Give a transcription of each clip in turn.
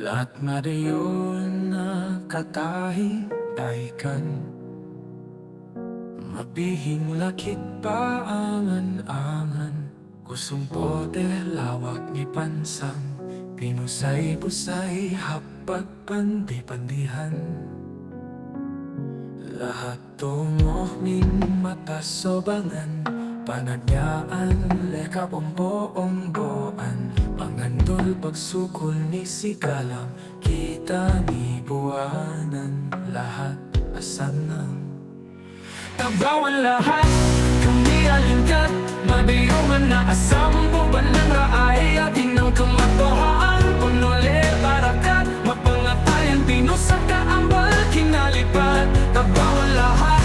Lahat madayon na katahi daikan Mabihing lakit pa angan-angan. Kusong pote lawak ni pansang Pinusay-pusay hapag pandi-pandihan Lahat tungo ning matasobangan Panagyaan, leka Pangandol pagsukol ni Sigalang Kita ni buwanan Lahat asanang Tabawan lahat, kami alingkat Mabiyungan na asam Buban ng raay Ating ng kamatohaan Punole barakat Mapangatayan Pinusa ka ambal Kinalipat. Tabawan lahat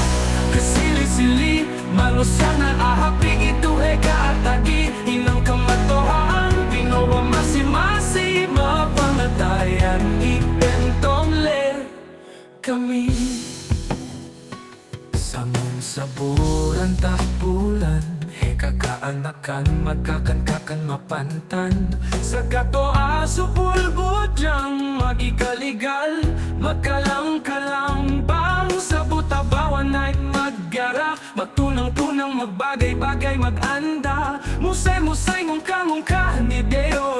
Kasili-sili Malusangan ahapi Kami. Samong saburan takbulan He kakaanakan Magkakan-kakan mapantan. Sa gato aso pulbudyang Magikaligal Magkalang-kalang Bang sa butabawan ay maggara. Magtunang-tunang magbagay-bagay Maganda. Musay-musay ngungka-ngungka Ni Deo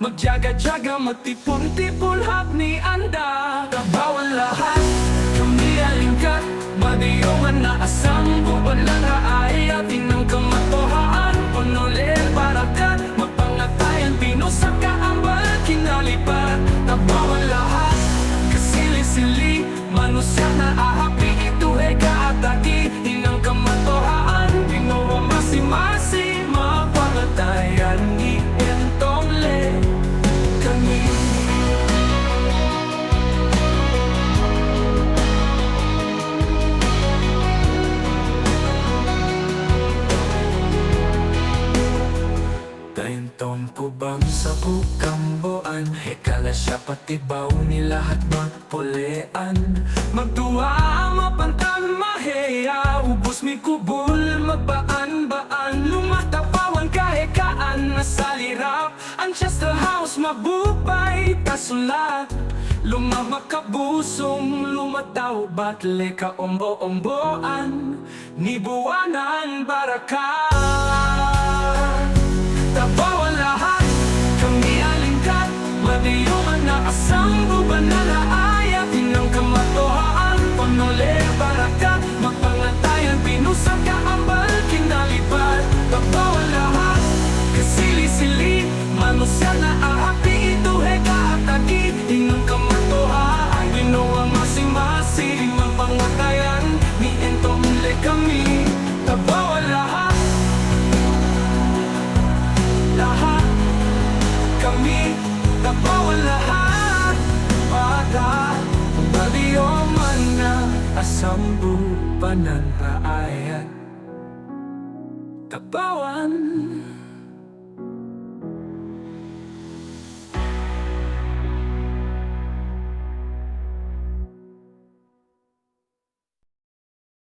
Magjaga-jaga Magtipon-tipon hap ni Anda. Tabawan lahat Kami alingkat Madiyongan na asang Buban lang raay Atin ng kamatohaan. Panolel barakat Mapangatayan Pinusak ka ambal Kinalipat. Tabawan lahat Kasili-sili Manusya na ahapi Ito e kaatagi bukamboan Hekala siya patibaw ni lahat magpulean. Magduwa mapantan maheya Ubus mi kubul magbaan-baan Lumatapawan kahekaan Nasalirap Ang Chester House mabubay Kasulat Lumamakabusong lumataw Batle ka ombo-omboan. Nibuwanan barakat Asambu Pananraayat Tapawan